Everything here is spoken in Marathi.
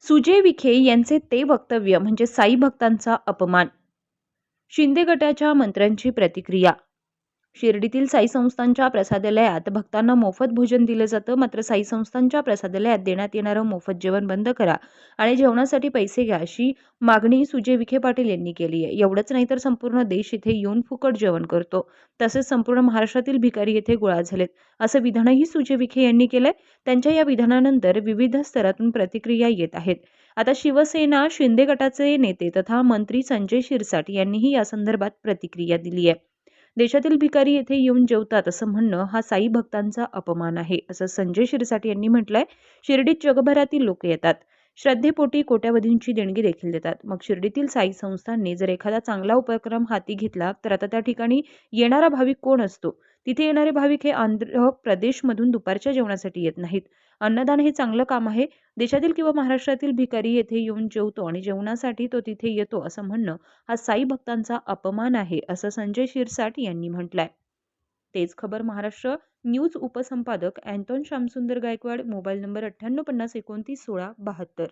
सुजय विखे यांचे ते वक्तव्य म्हणजे साई भक्तांचा अपमान. शिंदे गटाच्या मंत्र्यांची प्रतिक्रिया. शिर्डीतील साई संस्थांच्या प्रसादालयात भक्तांना मोफत भोजन दिलं जातं. मात्र साई संस्थांच्या प्रसादालयात देण्यात येणारं मोफत जेवण बंद करा आणि जेवणासाठी पैसे घ्या अशी मागणी सुजय विखे पाटील यांनी केली आहे. एवढंच नाही तर संपूर्ण देश इथे येऊन फुकट जेवण करतो. तसेच संपूर्ण महाराष्ट्रातील भिकारी येथे गोळा झालेत. असं विधानही सुजय विखे यांनी केलंय. त्यांच्या या विधानानंतर विविध स्तरातून प्रतिक्रिया येत आहेत. आता शिवसेना शिंदे गटाचे नेते तथा मंत्री संजय शिरसाट यांनीही या संदर्भात प्रतिक्रिया दिली आहे. देशातील भिकारी येथे येऊन जेवतात असं म्हणणं हा साई भक्तांचा अपमान आहे असं संजय शिरसाट यांनी म्हटलंय. शिर्डीत जगभरातील लोक येतात. श्रद्धेपोटी कोट्यावधींची देणगी देखील देतात. मग शिर्डीतील साई संस्थांनी जर एखादा चांगला उपक्रम हाती घेतला तर आता त्या ठिकाणी येणारा भाविक कोण असतो? तिथे येणारे भाविक हे आंध्र प्रदेशमधून दुपारच्या जेवणासाठी येत नाहीत. अन्नदान हे चांगलं काम आहे. देशातील किंवा महाराष्ट्रातील भिकारी येथे येऊन जेवतो आणि जेवणासाठी तो तिथे येतो असं म्हणणं हा साई भक्तांचा अपमान आहे असं संजय शिरसाट यांनी म्हटलंय. तेच Khabar Maharashtra news उपसंपादक Anton Shyamsundar Gaikwad mobile number अठ्ठ्याण्णव पन्नास एकोणतीस सोळा बहात्तर.